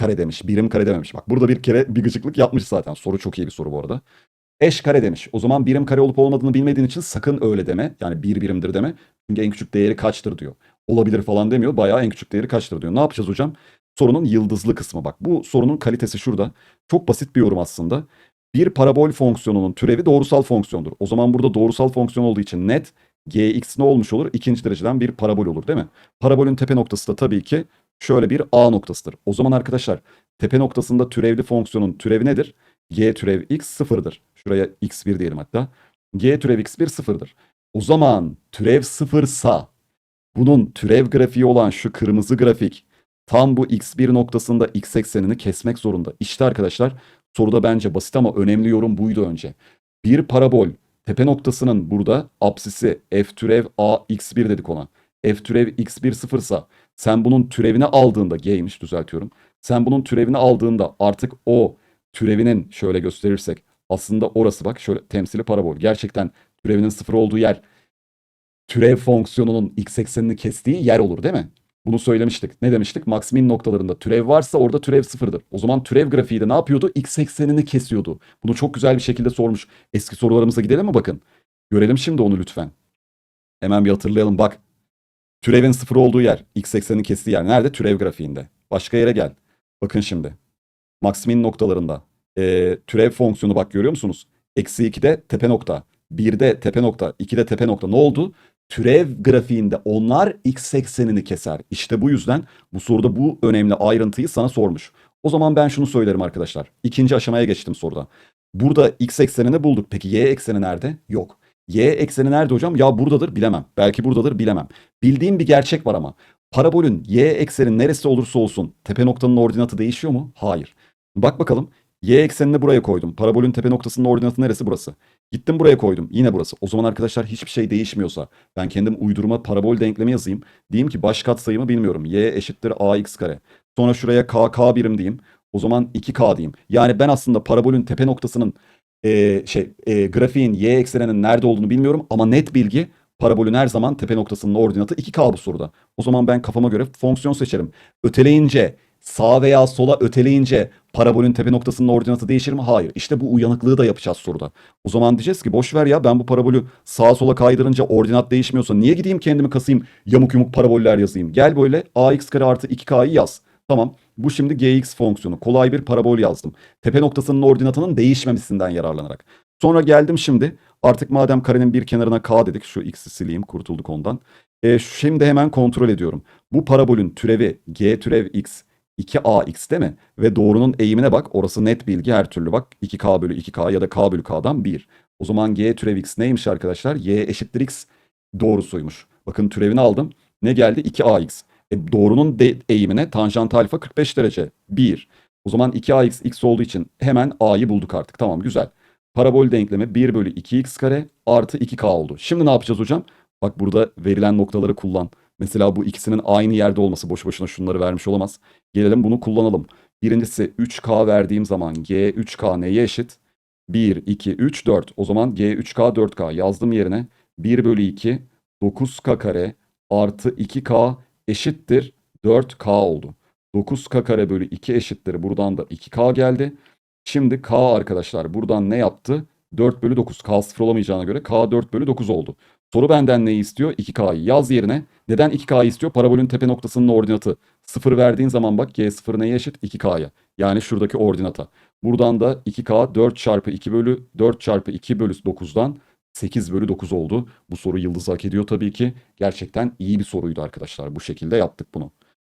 kare demiş. Birim kare dememiş. Bak burada bir kere bir gıcıklık yapmış zaten. Soru çok iyi bir soru bu arada. Eş kare demiş. O zaman birim kare olup olmadığını bilmediğin için sakın öyle deme. Yani bir birimdir deme. Çünkü en küçük değeri kaçtır diyor. Olabilir falan demiyor. Bayağı en küçük değeri kaçtır diyor. Ne yapacağız hocam? Sorunun yıldızlı kısmı bak. Bu sorunun kalitesi şurada. Çok basit bir yorum aslında. Bir parabol fonksiyonunun türevi doğrusal fonksiyondur. O zaman burada doğrusal fonksiyon olduğu için net gx ne olmuş olur? İkinci dereceden bir parabol olur değil mi? Parabolün tepe noktası da tabii ki şöyle bir a noktasıdır. O zaman arkadaşlar tepe noktasında türevli fonksiyonun türevi nedir? g türev x sıfırdır. Şuraya x1 diyelim hatta. g türev x1 sıfırdır. O zaman türev sıfırsa bunun türev grafiği olan şu kırmızı grafik tam bu x1 noktasında x eksenini kesmek zorunda. İşte arkadaşlar soruda bence basit ama önemli yorum buydu önce. Bir parabol tepe noktasının burada apsisi f türev a x1 dedik ona. F türev x1 sıfırsa sen bunun türevini aldığında g'ymiş düzeltiyorum. Sen bunun türevini aldığında artık o türevinin şöyle gösterirsek aslında orası bak şöyle temsili parabol. Gerçekten türevinin sıfır olduğu yer türev fonksiyonunun x eksenini kestiği yer olur değil mi? Bunu söylemiştik. Ne demiştik? Max min noktalarında türev varsa orada türev sıfırdır. O zaman türev grafiği de ne yapıyordu? X eksenini kesiyordu. Bunu çok güzel bir şekilde sormuş. Eski sorularımıza gidelim mi bakın? Görelim şimdi onu lütfen. Hemen bir hatırlayalım. Bak. Türevin sıfır olduğu yer. X eksenini kestiği yer. Nerede? Türev grafiğinde. Başka yere gel. Bakın şimdi. Max min noktalarında. Ee, türev fonksiyonu bak görüyor musunuz? Eksi 2'de tepe nokta. 1'de tepe nokta. 2'de tepe nokta. Ne oldu? türev grafiğinde onlar x eksenini keser. İşte bu yüzden bu soruda bu önemli ayrıntıyı sana sormuş. O zaman ben şunu söylerim arkadaşlar. İkinci aşamaya geçtim soruda. Burada x eksenini bulduk. Peki y ekseni nerede? Yok. Y ekseni nerede hocam? Ya buradadır bilemem. Belki buradadır bilemem. Bildiğim bir gerçek var ama. Parabolün y ekseni neresi olursa olsun tepe noktanın ordinatı değişiyor mu? Hayır. Bak bakalım. Y eksenini buraya koydum. Parabolün tepe noktasının ordinatı neresi burası? Gittim buraya koydum. Yine burası. O zaman arkadaşlar hiçbir şey değişmiyorsa ben kendim uydurma parabol denklemi yazayım. Diyeyim ki baş katsayımı bilmiyorum. Y eşittir ax kare. Sonra şuraya k k birim diyeyim. O zaman 2k diyeyim. Yani ben aslında parabolün tepe noktasının e, şey e, grafiğin y ekseninin nerede olduğunu bilmiyorum ama net bilgi parabolün her zaman tepe noktasının ordinatı 2k bu soruda. O zaman ben kafama göre fonksiyon seçerim. Öteleyince sağa veya sola öteleyince parabolün tepe noktasının ordinatı değişir mi? Hayır. İşte bu uyanıklığı da yapacağız soruda. O zaman diyeceğiz ki boş ver ya ben bu parabolü sağa sola kaydırınca ordinat değişmiyorsa niye gideyim kendimi kasayım yamuk yumuk paraboller yazayım? Gel böyle ax kare artı 2k'yı yaz. Tamam. Bu şimdi gx fonksiyonu. Kolay bir parabol yazdım. Tepe noktasının ordinatının değişmemesinden yararlanarak. Sonra geldim şimdi. Artık madem karenin bir kenarına k dedik. Şu x'i sileyim kurtulduk ondan. E, şimdi hemen kontrol ediyorum. Bu parabolün türevi g türev x 2ax değil mi? Ve doğrunun eğimine bak. Orası net bilgi her türlü bak. 2k bölü 2k ya da k bölü k'dan 1. O zaman g türev x neymiş arkadaşlar? y eşittir x doğrusuymuş. Bakın türevini aldım. Ne geldi? 2ax. E, doğrunun de eğimine tanjant alfa 45 derece. 1. O zaman 2ax x olduğu için hemen a'yı bulduk artık. Tamam güzel. Parabol denklemi 1 bölü 2x kare artı 2k oldu. Şimdi ne yapacağız hocam? Bak burada verilen noktaları kullan. Mesela bu ikisinin aynı yerde olması boşu boşuna şunları vermiş olamaz. Gelelim bunu kullanalım. Birincisi 3K verdiğim zaman G 3K neye eşit? 1, 2, 3, 4. O zaman G 3K 4K yazdım yerine. 1 bölü 2 9K kare artı 2K eşittir 4K oldu. 9K kare bölü 2 eşittir. Buradan da 2K geldi. Şimdi K arkadaşlar buradan ne yaptı? 4 bölü 9. K sıfır olamayacağına göre K 4 bölü 9 oldu. Soru benden neyi istiyor? 2K'yı yaz yerine. Neden 2K'yı istiyor? Parabolün tepe noktasının ordinatı. 0 verdiğin zaman bak G0 neye eşit? 2K'ya. Yani şuradaki ordinata. Buradan da 2K 4 çarpı 2 bölü 4 çarpı 2 bölü 9'dan 8 bölü 9 oldu. Bu soru yıldız hak ediyor tabii ki. Gerçekten iyi bir soruydu arkadaşlar. Bu şekilde yaptık bunu.